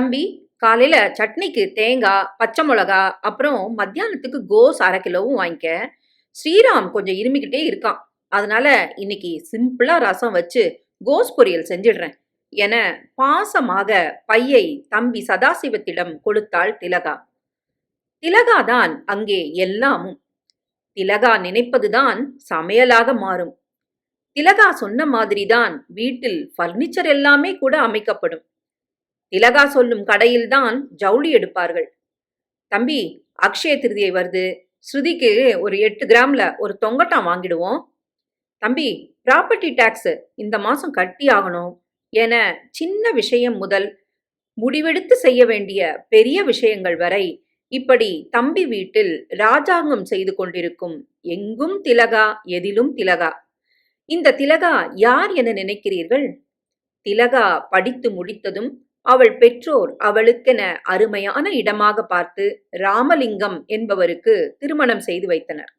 தம்பி காலையில சட்னிக்கு தேங்காய் பச்சை மிளகா அப்புறம் மத்தியானத்துக்கு கோஸ் அரை கிலோவும் வாங்கிக்க. ஸ்ரீராம் கொஞ்சம் இருமிக்கிட்டே இருக்கான். அதனால இன்னைக்கு சிம்பிளா ரசம் வச்சு கோஸ் பொரியல் செஞ்சிடுறேன். என பாசமாக பையை தம்பி சதாசிவத்திடம் கொடுத்தாள் திலகா. திலகா தான் அங்கே எல்லாமும். திலகா நினைப்பதுதான் சமையலாக மாறும். திலகா சொன்ன மாதிரிதான் வீட்டில் பர்னிச்சர் எல்லாமே கூட அமைக்கப்படும். திலகா சொல்லும் கடையில்தான் ஜவுளி எடுப்பார்கள். தம்பி அக்ஷய திருதியை வருது. ஸ்ருதிக்கு ஒரு எட்டு கிராம்ல ஒரு தொங்கட்டம் வாங்கிடுவோம். தம்பி ப்ராப்பர்ட்டி டேக்ஸ் இந்த மாசம் கட்டி ஆகணும் என சின்ன விஷயம் முதல் முடிவெடுத்து செய்ய வேண்டிய பெரிய விஷயங்கள் வரை இப்படி தம்பி வீட்டில் ராஜாங்கம் செய்து கொண்டிருக்கும் எங்கும் திலகா எதிலும் திலகா. இந்த திலகா யார் என நினைக்கிறீர்கள்? திலகா படித்து முடித்ததும் அவள் பெற்றோர் அவளுக்கென அருமையான இடமாக பார்த்து ராமலிங்கம் என்பவருக்கு திருமணம் செய்து வைத்தனர்.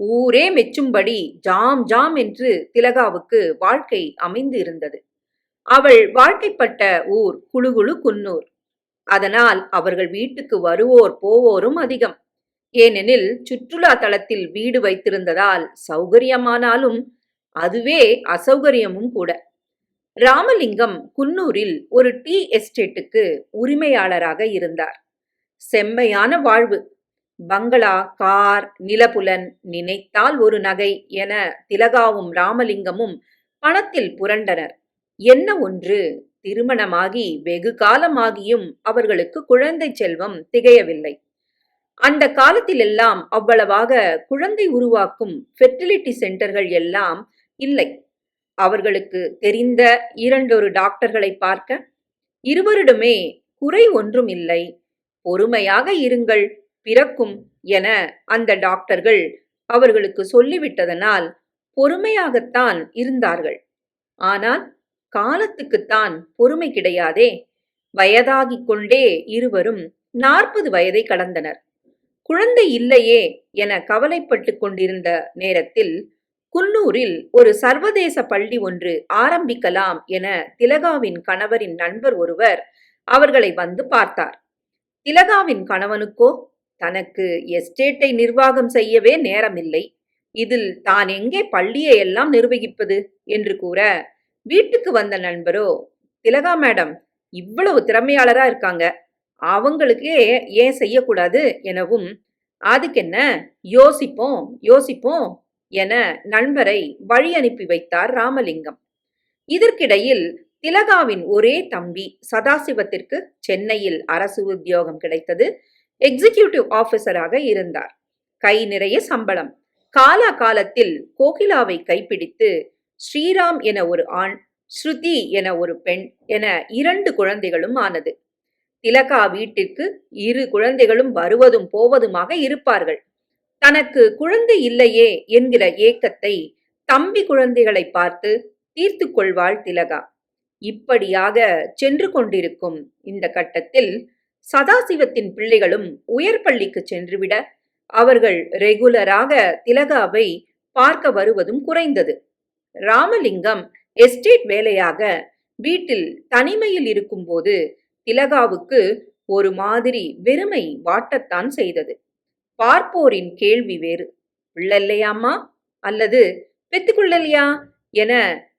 ஊரே மெச்சும்படி ஜாம் ஜாம் என்று திலகாவுக்கு வாழ்க்கை அமைந்து இருந்தது அவள் வாழ்க்கைப்பட்ட ஊர் குழுகுழு குன்னூர். அதனால் அவர்கள் வீட்டுக்கு வருவோர் போவோரும் அதிகம். ஏனெனில் சுற்றுலா தலத்தில் வீடு வைத்திருந்ததால் சௌகரியமானாலும் அதுவே அசௌகரியமும் கூட. ராமலிங்கம் குன்னூரில் ஒரு டீ எஸ்டேட்டுக்கு உரிமையாளராக இருந்தார். செம்மையான வாழ்வு. பங்களா கார் நிலபுலன் நினைத்தால் ஒரு நகை என திலகாவும் ராமலிங்கமும் பணத்தில் புரண்டனர். என்ன ஒன்று? திருமணமாகி வெகு காலமாகியும் அவர்களுக்கு குழந்தை செல்வம் திகையவில்லை. அந்த காலத்திலெல்லாம் அவ்வளவாக குழந்தை உருவாக்கும் ஃபெர்டிலிட்டி சென்டர்கள் எல்லாம் இல்லை. அவர்களுக்கு தெரிந்த இரண்டொரு டாக்டர்களை பார்க்க இருவரிடமே குறை ஒன்றும் இல்லை. பொறுமையாக இருங்கள் பிறக்கும் என அந்த டாக்டர்கள் அவர்களுக்கு சொல்லிவிட்டதனால் பொறுமையாகத்தான் இருந்தார்கள். ஆனால் காலத்துக்குத்தான் பொறுமை கிடையாதே. வயதாகிக் கொண்டே இருவரும் நாற்பது வயதை கடந்தனர். குழந்தை இல்லையே என கவலைப்பட்டு கொண்டிருந்த நேரத்தில் குன்னூரில் ஒரு சர்வதேச பள்ளி ஒன்று ஆரம்பிக்கலாம் என திலகாவின் கணவரின் நண்பர் ஒருவர் அவர்களை வந்து பார்த்தார். திலகாவின் கணவனுக்கோ தனக்கு எஸ்டேட்டை நிர்வாகம் செய்யவே நேரமில்லை. இதில் தான் எங்கே பள்ளியை எல்லாம் நிர்வகிப்பது? என்று கூற வீட்டுக்கு வந்த நண்பரோ திலகா மேடம் இவ்வளவு திறமையாளரா இருக்காங்க. அவங்களுக்கே ஏன் செய்யக்கூடாது? எனவும் அதுக்கென்ன? யோசிப்போம் யோசிப்போம். என நண்பரை வழி அனுப்பி வைத்தார் ராமலிங்கம். இதற்கிடையில் திலகாவின் ஒரே தம்பி சதாசிவத்திற்கு சென்னையில் அரசு உத்தியோகம் கிடைத்தது. எக்ஸிகியூட்டிவ் ஆபீசராக இருந்தார். கை நிறைய சம்பளம். காலா காலத்தில் கோகிலாவை கைப்பிடித்து ஸ்ரீராம் என ஒரு ஆண் ஸ்ருதி என ஒரு பெண் என இரண்டு குழந்தைகளும் ஆனது. திலகா வீட்டிற்கு இரு குழந்தைகளும் வருவதும் போவதுமாக இருப்பார்கள். தனக்கு குழந்தை இல்லையே என்கிற ஏக்கத்தை தம்பி குழந்தைகளை பார்த்து தீர்த்து கொள்வாள் திலகா. இப்படியாக சென்று கொண்டிருக்கும் இந்த கட்டத்தில் சதாசிவத்தின் பிள்ளைகளும் உயர் பள்ளிக்கு சென்றுவிட அவர்கள் ரெகுலராக திலகாவை பார்க்க வருவதும் குறைந்தது. ராமலிங்கம் எஸ்டேட் வேலையாக வீட்டில் தனிமையில் இருக்கும்போது திலகாவுக்கு ஒரு மாதிரி வெறுமை வாட்டத்தான் செய்தது. பார்ப்போரின் கேள்வி வேறு. உள்ளல்லையாம்மா? அல்லது பெத்துக்குள்ளலையா என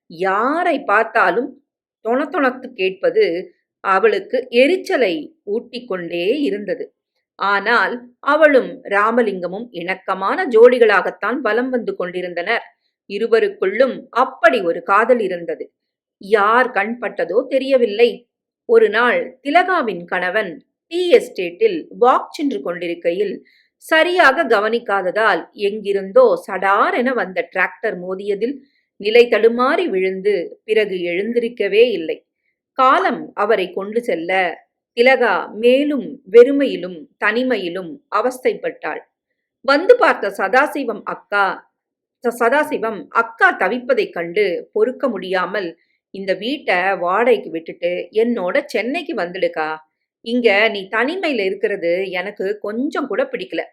யாரை பார்த்தாலும் தொணத்தொணத்து கேட்பது அவளுக்கு எரிச்சலை ஊட்டிக்கொண்டே இருந்தது. ஆனால் அவளும் ராமலிங்கமும் இணக்கமான ஜோடிகளாகத்தான் பலம் வந்து கொண்டிருந்தனர். இருவருக்குள்ளும் அப்படி ஒரு காதல் இருந்தது. யார் கண்பட்டதோ தெரியவில்லை. ஒரு நாள் திலகாவின் கணவன் டீ எஸ்டேட்டில் வாக் சென்று கொண்டிருக்கையில் சரியாக கவனிக்காததால் எங்கிருந்தோ சடார் என வந்த டிராக்டர் மோதியதில் நிலை தடுமாறி விழுந்து பிறகு எழுந்திருக்கவே இல்லை. காலம் அவரை கொண்டு செல்ல திலகா மேலும் வெறுமையிலும் தனிமையிலும் அவஸ்தைப்பட்டாள். வந்து பார்த்த சதாசிவம் அக்கா சதாசிவம் அக்கா தவிப்பதைக் கண்டு பொறுக்க முடியாமல் இந்த வீட்டை வாடகைக்கு விட்டுட்டு என்னோட சென்னைக்கு வந்துடுக்கா? இங்க நீ தனிமையில இருக்கிறது எனக்கு கொஞ்சம் கூட பிடிக்கல.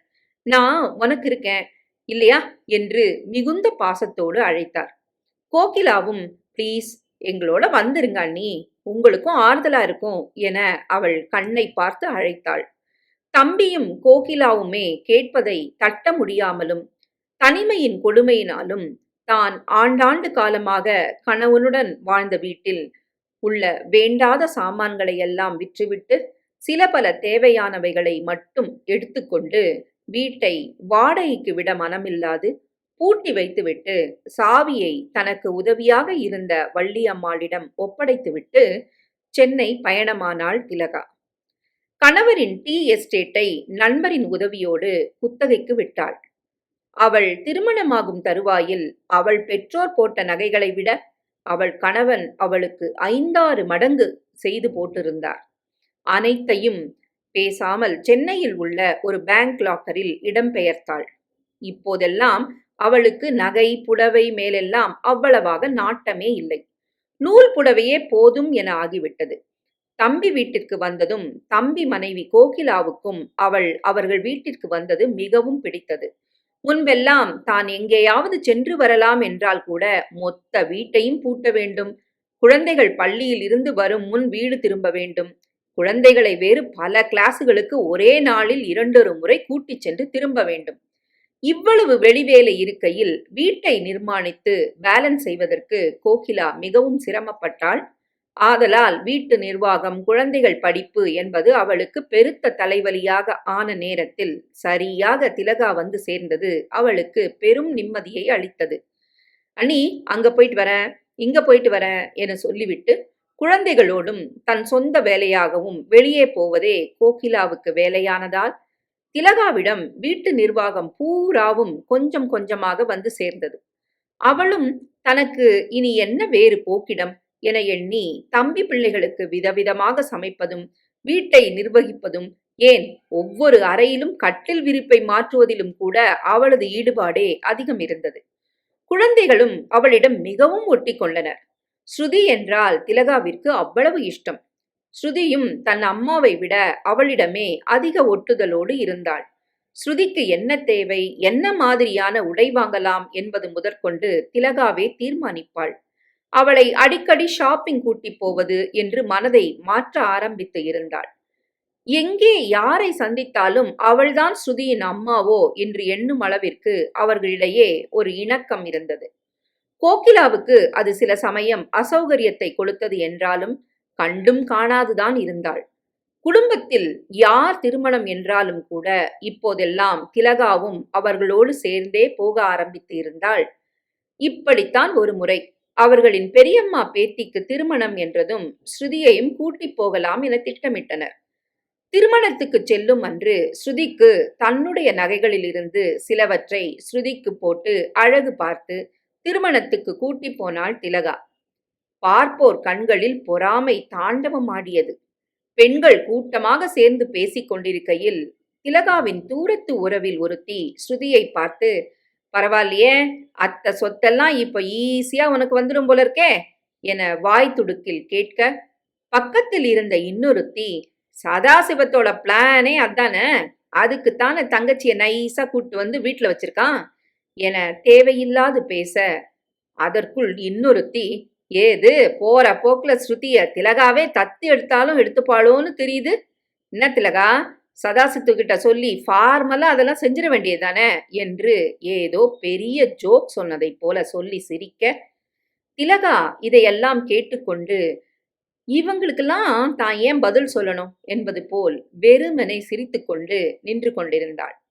நான் உனக்கு இருக்கேன் இல்லையா? என்று மிகுந்த பாசத்தோடு அழைத்தார். கோகிலாவும் ப்ளீஸ் எங்களோட வந்துருங்க அண்ணி. உங்களுக்கும் ஆறுதலா இருக்கும் என அவள் கண்ணை பார்த்து அழைத்தாள். தம்பியும் கோகிலாவுமே கேட்பதை தட்ட முடியாமலும் தனிமையின் கொடுமையினாலும் தான் ஆண்டாண்டு காலமாக கணவனுடன் வாழ்ந்த வீட்டில் உள்ள வேண்டாத சாமான்களை எல்லாம் விற்றுவிட்டு சில பல தேவையானவைகளை மட்டும் எடுத்துக்கொண்டு வீட்டை வாடகைக்கு விட மனமில்லாது பூட்டி வைத்துவிட்டு சாவியை தனக்கு உதவியாக இருந்த வள்ளியம்மாளிடம் ஒப்படைத்துவிட்டு சென்னை பயணமானாள் திலகா. கணவரின் டீ எஸ்டேட்டை நண்பரின் உதவியோடு குத்தகைக்கு விட்டாள். அவள் திருமணமாகும் தருவாயில் அவள் பெற்றோர் போட்ட நகைகளை விட அவள் கணவன் அவளுக்கு ஐந்தாறு மடங்கு செய்து போட்டிருந்தார். அனைத்தையும் பேசாமல் சென்னையில் உள்ள ஒரு பேங்க் லாக்கரில் இடம்பெயர்த்தாள். இப்போதெல்லாம் அவளுக்கு நகை புடவை மேலெல்லாம் அவ்வளவாக நாட்டமே இல்லை. நூல் புடவையே போதும் என ஆகிவிட்டது. தம்பி வீட்டிற்கு வந்ததும் தம்பி மனைவி கோகிலாவுக்கும் அவள் அவர்கள் வீட்டிற்கு வந்தது மிகவும் பிடித்தது. முன்பெல்லாம் தான் எங்கேயாவது சென்று வரலாம் என்றால் கூட மொத்த வீட்டையும் பூட்ட வேண்டும். குழந்தைகள் பள்ளியில் இருந்து வரும் முன் வீடு திரும்ப வேண்டும். குழந்தைகளை வேறு பல கிளாஸுகளுக்கு ஒரே நாளில் இரண்டொரு முறை கூட்டிச் சென்று திரும்ப வேண்டும். இவ்வளவு வெளிவேலை இருக்கையில் வீட்டை நிர்மாணித்து பேலன்ஸ் செய்வதற்கு கோகிலா மிகவும் சிரமப்பட்டாள். ஆதலால் வீட்டு நிர்வாகம் குழந்தைகள் படிப்பு என்பது அவளுக்கு பெருத்த தலைவலியாக ஆன நேரத்தில் சரியாக திலகா வந்து சேர்ந்தது அவளுக்கு பெரும் நிம்மதியை அளித்தது. அனி அங்க போயிட்டு வரேன் இங்க போயிட்டு வரேன் என சொல்லிவிட்டு குழந்தைகளோடும் தன் சொந்த வேலையாகவும் வெளியே போவதே கோகிலாவுக்கு வேலையானதால் திலகாவிடம் வீட்டு நிர்வாகம் பூராவும் கொஞ்சம் கொஞ்சமாக வந்து சேர்ந்தது. அவளும் தனக்கு இனி என்ன வேறு போக்கிடம் என எண்ணி தம்பி பிள்ளைகளுக்கு விதவிதமாக சமைப்பதும் வீட்டை நிர்வகிப்பதும் ஏன் ஒவ்வொரு அறையிலும் கட்டில் விரிப்பை மாற்றுவதிலும் கூட அவளது ஈடுபாடே அதிகம் இருந்தது. குழந்தைகளும் அவளிடம் மிகவும் ஒட்டி கொண்டனர் ஸ்ருதி என்றால் திலகாவிற்கு அவ்வளவு இஷ்டம். ஸ்ருதியும் தன் அம்மாவை விட அவளிடமே அதிக ஒட்டுதலோடு இருந்தாள். ஸ்ருதிக்கு என்ன தேவை என்ன மாதிரியான உடை வாங்கலாம் என்பது முதற்கொண்டு திலகாவே தீர்மானிப்பாள். அவளை அடிக்கடி ஷாப்பிங் கூட்டி போவது என்று மனதை மாற்ற ஆரம்பித்து இருந்தாள். எங்கே யாரை சந்தித்தாலும் அவள்தான் ஸ்ருதியின் அம்மாவோ என்று எண்ணும் அளவிற்கு அவர்களிடையே ஒரு இணக்கம் இருந்தது. கோகிலாவுக்கு அது சில சமயம் அசௌகரியத்தை கொடுத்தது என்றாலும் கண்டும் காணாதுதான் இருந்தாள். குடும்பத்தில் யார் திருமணம் என்றாலும் கூட இப்போதெல்லாம் திலகாவும் அவர்களோடு சேர்ந்தே போக ஆரம்பித்து இருந்தாள். இப்படித்தான் ஒரு முறை அவர்களின் பெரியம்மா பேத்திக்கு திருமணம் என்றதும் ஸ்ருதியையும் கூட்டி போகலாம் என திட்டமிட்டனர். திருமணத்துக்கு செல்லும் அன்று ஸ்ருதிக்கு தன்னுடைய நகைகளிலிருந்து சிலவற்றை ஸ்ருதிக்கு போட்டு அழகு பார்த்து திருமணத்துக்கு கூட்டி போனாள் திலகா. பார்ப்போர் கண்களில் பொறாமை தாண்டவமாடியது. பெண்கள் கூட்டமாக சேர்ந்து பேசிக் கொண்டிருக்கையில் திலகாவின் தூரத்து உறவில் ஒருத்தி ஸ்ருதியை பார்த்து பரவாயில்லையே அத்த சொத்தெல்லாம் இப்ப ஈஸியா உனக்கு வந்துடும் போல இருக்கே என வாய் துடுக்கில் கேட்க பக்கத்தில் இருந்த இன்னொருத்தி சதாசிவத்தோட பிளானே அதானே அதுக்குத்தானே தங்கச்சியை நைஸா கூட்டு வந்து வீட்டுல வச்சிருக்கான்? என தேவையில்லாது பேச. அதற்குள் இன்னொருத்தி ஏது போற போக்குல ஸ்ருதிய திலகாவே தத்து எடுத்தாலும் எடுத்துப்பாளோன்னு தெரியுது? என்ன திலகா? சதாசித்துக்கிட்ட சொல்லி ஃபார்மலா அதெல்லாம் செஞ்சிட வேண்டியதானே என்று ஏதோ பெரிய ஜோக் சொன்னதைப் போல சொல்லி சிரிக்க. திலகா இதையெல்லாம் கேட்டுக்கொண்டு இவங்களுக்கெல்லாம் தான் ஏன் பதில் சொல்லணும்? என்பது போல் வெறுமனை சிரித்துக்கொண்டு நின்று கொண்டிருந்தாள்.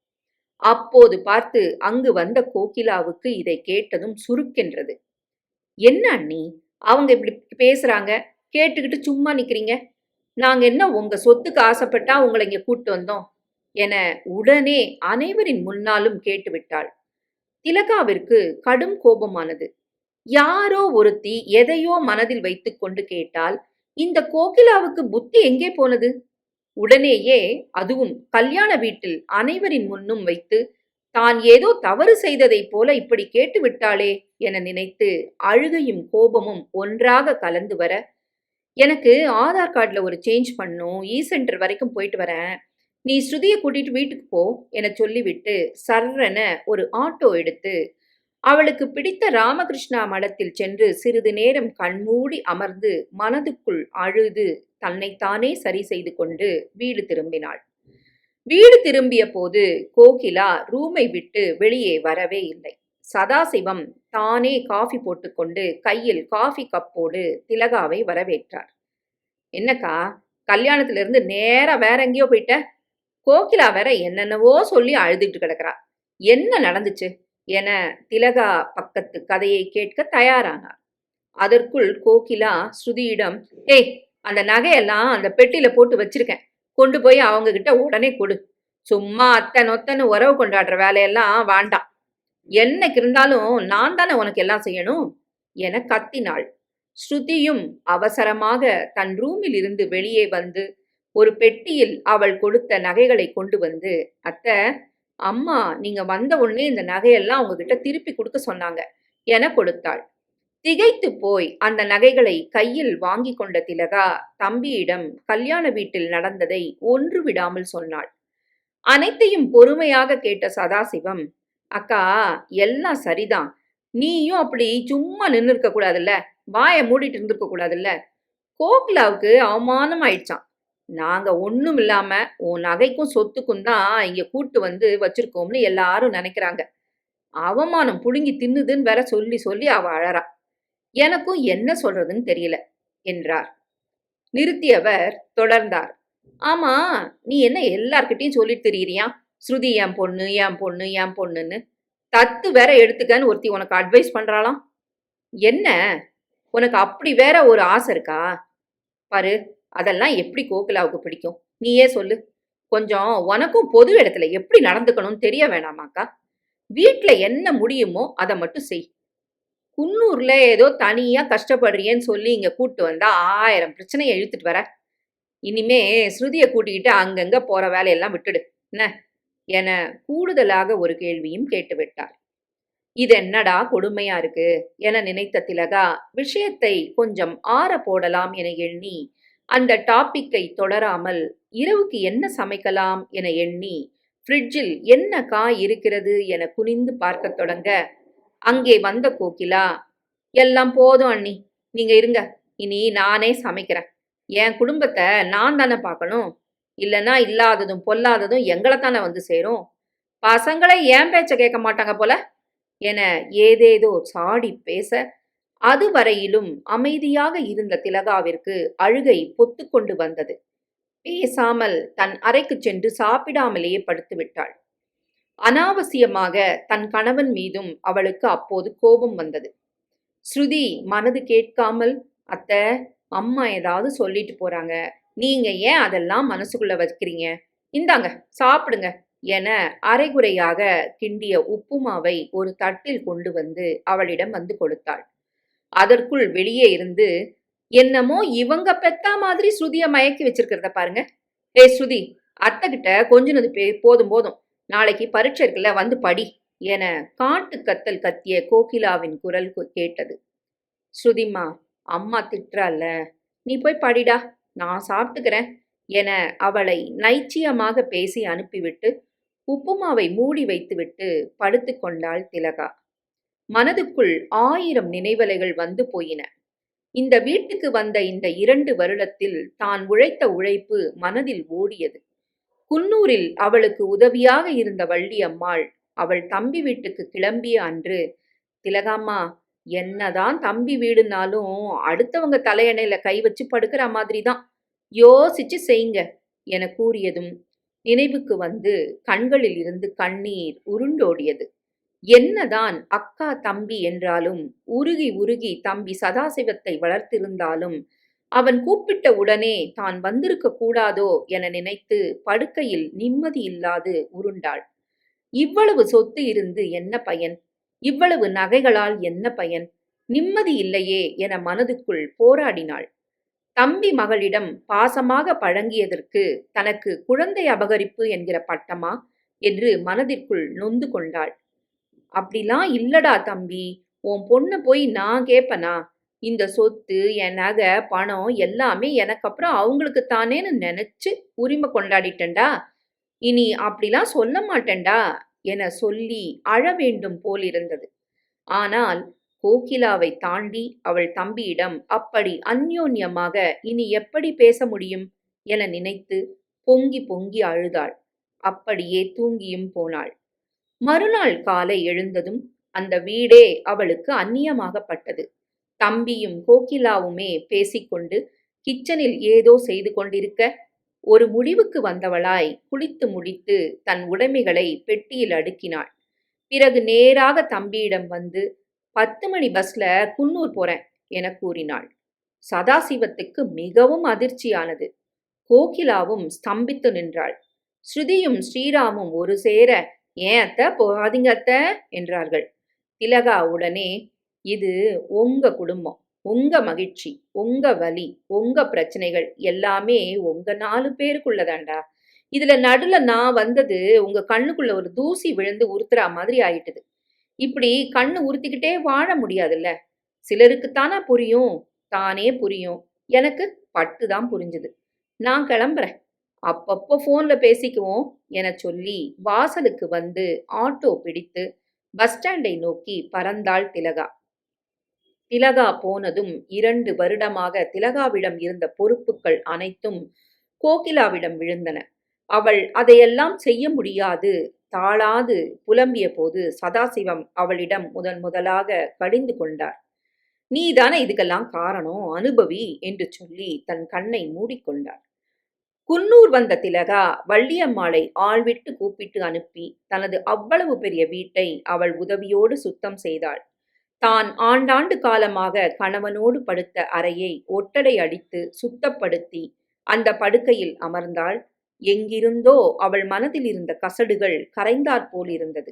அப்போது பார்த்து அங்கு வந்த கோகிலாவுக்கு இதை கேட்டதும் சுருக்கென்றது. என்ன அண்ணி? அவங்க இப்படி பேசுறாங்க? கேட்டுக்கிட்டு சும்மா நிக்கிறீங்க? நாங்க என்ன உங்க சொத்துக்கு ஆசைப்பட்டா உங்களை இங்க கூட்டு வந்தோம்? என உடனே அனைவரின் முன்னாலும் கேட்டுவிட்டாள். திலகாவிற்கு கடும் கோபமானது. யாரோ ஒருத்தி எதையோ மனதில் வைத்துக்கொண்டு கேட்டால் இந்த கோகிலாவுக்கு புத்தி எங்கே போனது? உடனேயே அதுவும் கல்யாண வீட்டில் அனைவரின் முன்னும் வைத்து தான் ஏதோ தவறு செய்ததைப் போல இப்படி கேட்டு விட்டாளே என நினைத்து அழுகையும் கோபமும் ஒன்றாக கலந்து வர எனக்கு ஆதார் கார்டில் ஒரு சேஞ்ச் பண்ணும். E இ சென்டர் வரைக்கும் போயிட்டு வரேன். நீ ஸ்ருதியை கூட்டிட்டு வீட்டுக்கு போ என சொல்லிவிட்டு சர்ரன ஒரு ஆட்டோ எடுத்து அவளுக்கு பிடித்த ராமகிருஷ்ணா மடத்தில் சென்று சிறிது நேரம் கண்மூடி அமர்ந்து மனதுக்குள் அழுது தன்னைத்தானே சரி செய்து கொண்டு வீடு திரும்பினாள். வீடு திரும்பிய போது கோகிலா ரூமை விட்டு வெளியே வரவே இல்லை. சதாசிவம் தானே காஃபி போட்டுக்கொண்டு கையில் காஃபி கப்போடு திலகாவை வரவேற்றார். என்னக்கா கல்யாணத்துல இருந்து நேரா வேற எங்கேயோ போயிட்ட? கோகிலா வேற என்னென்னவோ சொல்லி அழுதுகிட்டு கிடக்குறா. என்ன நடந்துச்சு? என திலகா பக்கத்து கதையை கேட்க தயாரானார். அதற்குள் கோகிலா ஸ்ருதியிடம் ஏய் அந்த நகையெல்லாம் அந்த பெட்டியில போட்டு வச்சிருக்கேன். கொண்டு போய் அவங்க கிட்ட உடனே கொடு. சும்மா அத்தை நொத்தன்னு உறவு கொண்டாடுற வேலையெல்லாம் வேண்டாம். என்னைக்கு இருந்தாலும் நான் தானே உனக்கு எல்லாம் செய்யணும்? என கத்தினாள். ஸ்ருதியும் அவசரமாக தன் ரூமில் இருந்து வெளியே வந்து ஒரு பெட்டியில் அவள் கொடுத்த நகைகளை கொண்டு வந்து அத்தை அம்மா நீங்க வந்த உடனே இந்த நகையெல்லாம் உங்ககிட்ட திருப்பி கொடுக்க சொன்னாங்க என கொடுத்தாள். திகைத்து போய் அந்த நகைகளை கையில் வாங்கி கொண்ட திலகா தம்பியிடம் கல்யாண வீட்டில் நடந்ததை ஒன்று விடாமல் சொன்னாள். அனைத்தையும் பொறுமையாக கேட்ட சதாசிவம் அக்கா எல்லாம் சரிதான். நீயும் அப்படி சும்மா நின்று இருக்க கூடாதுல்ல? வாயை மூடிட்டு இருந்திருக்க கூடாதுல்ல? கோக்லாவுக்கு அவமானம் ஆயிடுச்சான் நாங்க ஒண்ணும் இல்லாம உன் நகைக்கும் சொத்துக்கும் தான் இங்க கூட்டு வந்து வச்சிருக்கோம்னு எல்லாரும் நினைக்கிறாங்க. அவமானம் புடுங்கி தின்னுதுன்னு வேற சொல்லி சொல்லி அவ அழறா. எனக்கும் என்ன சொல்றதுன்னு தெரியல என்றார். நிறுத்தியவர் தொடர்ந்தார். ஆமா நீ என்ன எல்லார்கிட்டையும் சொல்லிட்டு திரியிறியா? ஸ்ருதி என் பொண்ணு என் பொண்ணு என் பொண்ணுன்னு. தத்து வேற எடுத்துக்கன்னு ஒருத்தி உனக்கு அட்வைஸ் பண்றாளாம். என்ன? உனக்கு அப்படி வேற ஒரு ஆசை இருக்கா? பாரு அதெல்லாம் எப்படி கோகிலாவுக்கு பிடிக்கும்? நீயே சொல்லு. கொஞ்சம் உனக்கும் பொது இடத்துல எப்படி நடந்துக்கணும்னு தெரிய வேணாமாக்கா? வீட்டில் என்ன முடியுமோ அதை மட்டும் செய். குன்னூர்ல ஏதோ தனியா கஷ்டப்படுறியேன்னு சொல்லி இங்க கூட்டு வந்தா ஆயிரம் பிரச்சனையை இழுத்துட்டு வர. இனிமே ஸ்ருதியை கூட்டிக்கிட்டு அங்கங்க போற வேலையெல்லாம் விட்டுடு. என்ன? என கூடுதலாக ஒரு கேள்வியும் கேட்டு விட்டார். இது என்னடா கொடுமையா இருக்கு? என நினைத்த திலகா விஷயத்தை கொஞ்சம் ஆற போடலாம் என எண்ணி அந்த டாப்பிக்கை தொடராமல் இரவுக்கு என்ன சமைக்கலாம் என எண்ணி ஃப்ரிட்ஜில் என்ன காய் இருக்கிறது என குனிந்து பார்க்கத் தொடங்க அங்கே வந்த கோகிலா எல்லாம் போதும் அண்ணி நீங்க இருங்க. இனி நானே சமைக்கிறேன். என் குடும்பத்தை நான் தானே பார்க்கணும். இல்லைன்னா இல்லாததும் பொல்லாததும் எங்களை தானே வந்து சேரும். பசங்களை ஏன் பேச்ச கேட்க மாட்டாங்க போல? என ஏதேதோ சாடி பேச அதுவரையிலும் அமைதியாக இருந்த திலகாவிற்கு அழுகை பொத்துக்கொண்டு வந்தது. பேசாமல் தன் அறைக்கு சென்று சாப்பிடாமலேயே படுத்து விட்டாள் அனாவசியமாக தன் கணவன் மீதும் அவளுக்கு அப்போது கோபம் வந்தது. ஸ்ருதி மனது கேட்காமல் அத்த அம்மா ஏதாவது சொல்லிட்டு போறாங்க. நீங்க ஏன் அதெல்லாம் மனசுக்குள்ள வைக்கிறீங்க? இந்தாங்க சாப்பிடுங்க என அரைகுறையாக கிண்டிய உப்புமாவை ஒரு தட்டில் கொண்டு வந்து அவளிடம் வந்து கொடுத்தாள். அதற்குள் வெளியே இருந்து என்னமோ இவங்க பெத்தா மாதிரி ஸ்ருதிய மயக்கி வச்சிருக்கிறத பாருங்க. ஏ ஸ்ருதி அத்தை கிட்ட கொஞ்சினது பே போதும் போதும். நாளைக்கு பரீட்சை இருக்குல்ல வந்து படி என காட்டு கத்தல் கத்திய கோகிலாவின் குரல் கு- கேட்டது. ஸ்ருதிம்மா அம்மா திட்டுறல்ல நீ போய் படிடா நான் சாப்பிட்டுக்கிறேன் என அவளை நைச்சியமாக பேசி அனுப்பிவிட்டு உப்புமாவை மூடி வைத்துவிட்டு படுத்து கொண்டாள் திலகா. மனதுக்குள் ஆயிரம் நினைவலைகள் வந்து போயின. இந்த வீட்டுக்கு வந்த இந்த இரண்டு வருடத்தில் தான் உழைத்த உழைப்பு மனதில் ஓடியது. குன்னூரில் அவளுக்கு உதவியாக இருந்த வள்ளி அம்மாள் அவள் தம்பி வீட்டுக்கு கிளம்பிய அன்று திலகாம்மா என்னதான் தம்பி வீடுனாலும் அடுத்தவங்க தலையணையில கை வச்சு படுக்கிற மாதிரி தான் யோசிச்சு செய்யுங்க என கூறியதும் நினைவுக்கு வந்து கண்களில் இருந்து கண்ணீர் உருண்டோடியது. என்னதான் அக்கா தம்பி என்றாலும் உருகி உருகி தம்பி சதாசிவத்தை வளர்த்திருந்தாலும் அவன் கூப்பிட்ட உடனே தான் வந்திருக்க கூடாதோ? என நினைத்து படுக்கையில் நிம்மதி இல்லாது உருண்டாள். இவ்வளவு சொத்து இருந்து என்ன பயன்? இவ்வளவு நகைகளால் என்ன பயன்? நிம்மதி இல்லையே என மனதுக்குள் போராடினாள். தம்பி மகளிடம் பாசமாக பழங்கியதற்கு தனக்கு குழந்தை அபகரிப்பு என்கிற பட்டமா? என்று மனதிற்குள் நொந்து கொண்டாள். அப்படிலாம் இல்லடா தம்பி உன் பொண்ணை போய் நான் கேட்பனா இந்த சொத்து என் நகை பணம் எல்லாமே எனக்கு அப்புறம் அவங்களுக்கு தானேன்னு நினைச்சு உரிமை கொண்டாடிட்டேன்டா. இனி அப்படிலாம் சொல்ல மாட்டேன்டா என சொல்லி அழ வேண்டும் போலிருந்தது ஆனால் கோகிலாவை தாண்டி அவள் தம்பியிடம் அப்படி அந்யோன்யமாக இனி எப்படி பேச முடியும் என நினைத்து பொங்கி பொங்கி அழுதாள். அப்படியே தூங்கியும் போனாள். மறுநாள் காலை எழுந்ததும் அந்த வீடே அவளுக்கு அந்நியமாகப்பட்டது. தம்பியும் கோகிலாவுமே பேசிக்கொண்டு கிச்சனில் ஏதோ செய்து கொண்டிருக்க ஒரு முடிவுக்கு வந்தவளாய் குளித்து முடித்து தன் உடைமைகளை பெட்டியில் அடுக்கினாள். பிறகு நேராக தம்பியிடம் வந்து பத்து மணி பஸ்ல குன்னூர் போறேன் என கூறினாள். சதாசிவத்துக்கு மிகவும் அதிர்ச்சியானது. கோகிலாவும் ஸ்தம்பித்து நின்றாள். ஸ்ருதியும் ஸ்ரீராமும் ஒரு சேர ஏன் அத்த போகாதீங்க அத்த என்றார்கள். திலகா உடனே இது உங்க குடும்பம் உங்க மகிழ்ச்சி உங்க வலி உங்க பிரச்சனைகள் எல்லாமே உங்க நாலு பேருக்குள்ளதாண்டா இதுல நடுல நான் வந்தது உங்க கண்ணுக்குள்ள ஒரு தூசி விழுந்து உறுத்துறா மாதிரி ஆயிட்டுது. இப்படி கண்ணு உறுத்திக்கிட்டே வாழ முடியாதுல்ல? சிலருக்குத்தானா புரியும்? தானே புரியும். எனக்கு பட்டு தான் புரிஞ்சுது. நான் கிளம்புறேன். அப்பப்போ ஃபோன்ல பேசிக்குவோம் என சொல்லி வாசலுக்கு வந்து ஆட்டோ பிடித்து பஸ் ஸ்டாண்டை நோக்கி பறந்தாள் திலகா. திலகா போனதும் இரண்டு வருடமாக திலகாவிடம் இருந்த பொறுப்புகள் அனைத்தும் கோகிலாவிடம் விழுந்தன. அவள் அதையெல்லாம் செய்ய முடியாது. தாளாது புலம்பிய போது சதாசிவம் அவளிடம் முதன் முதலாக கடிந்து கொண்டார். நீதானே இதுக்கெல்லாம் காரணம் அனுபவி என்று சொல்லி தன் கண்ணை மூடிக்கொண்டார் குன்னூர் வந்த திலகா வள்ளியம்மாளை ஆள்விட்டு கூப்பிட்டு அனுப்பி தனது அவ்வளவு பெரிய வீட்டை அவள் உதவியோடு சுத்தம் செய்தாள். தான் ஆண்டாண்டு காலமாக கணவனோடு படுத்த அறையை ஒட்டடை அடித்து சுத்தப்படுத்தி அந்த படுக்கையில் அமர்ந்தாள். எங்கிருந்தோ அவள் மனதில் இருந்த கசடுகள் கரைந்தாற்போல் இருந்தது.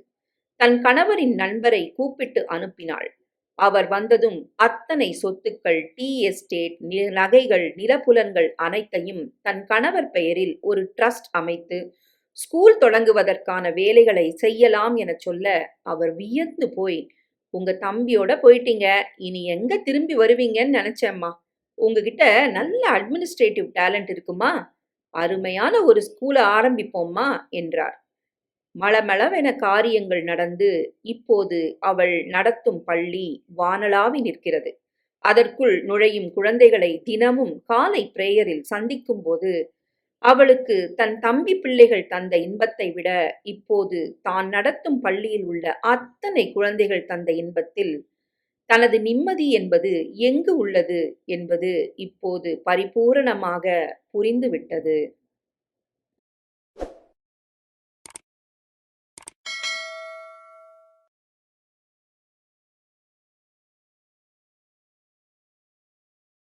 தன் கணவரின் நண்பரை கூப்பிட்டு அனுப்பினாள். அவர் வந்ததும் அத்தனை சொத்துக்கள் டீ எஸ்டேட் நகைகள் நிலப்புலன்கள் அனைத்தையும் தன் கணவர் பெயரில் ஒரு ட்ரஸ்ட் அமைத்து ஸ்கூல் தொடங்குவதற்கான வேலைகளை செய்யலாம் என சொல்ல அவர் வியந்து போய் உங்க தம்பியோட போயிட்டீங்க. இனி எங்க திரும்பி வருவீங்கன்னு நினைச்சேம்மா. உங்ககிட்ட நல்ல அட்மினிஸ்ட்ரேட்டிவ் டேலண்ட் இருக்குமா? அருமையான ஒரு ஸ்கூலை ஆரம்பிப்போம்மா என்றார். மளமளவென காரியங்கள் நடந்து இப்போது அவள் நடத்தும் பள்ளி வானலாவி நிற்கிறது. அதற்குள் நுழையும் குழந்தைகளை தினமும் காலை பிரேயரில் சந்திக்கும் போது அவளுக்கு தன் தம்பி பிள்ளைகள் தந்த இன்பத்தை விட இப்போது தான் நடத்தும் பள்ளியில் உள்ள அத்தனை குழந்தைகள் தந்த இன்பத்தில் தனது நிம்மதி என்பது எங்கு உள்ளது என்பது இப்போது பரிபூரணமாக புரிந்துவிட்டது.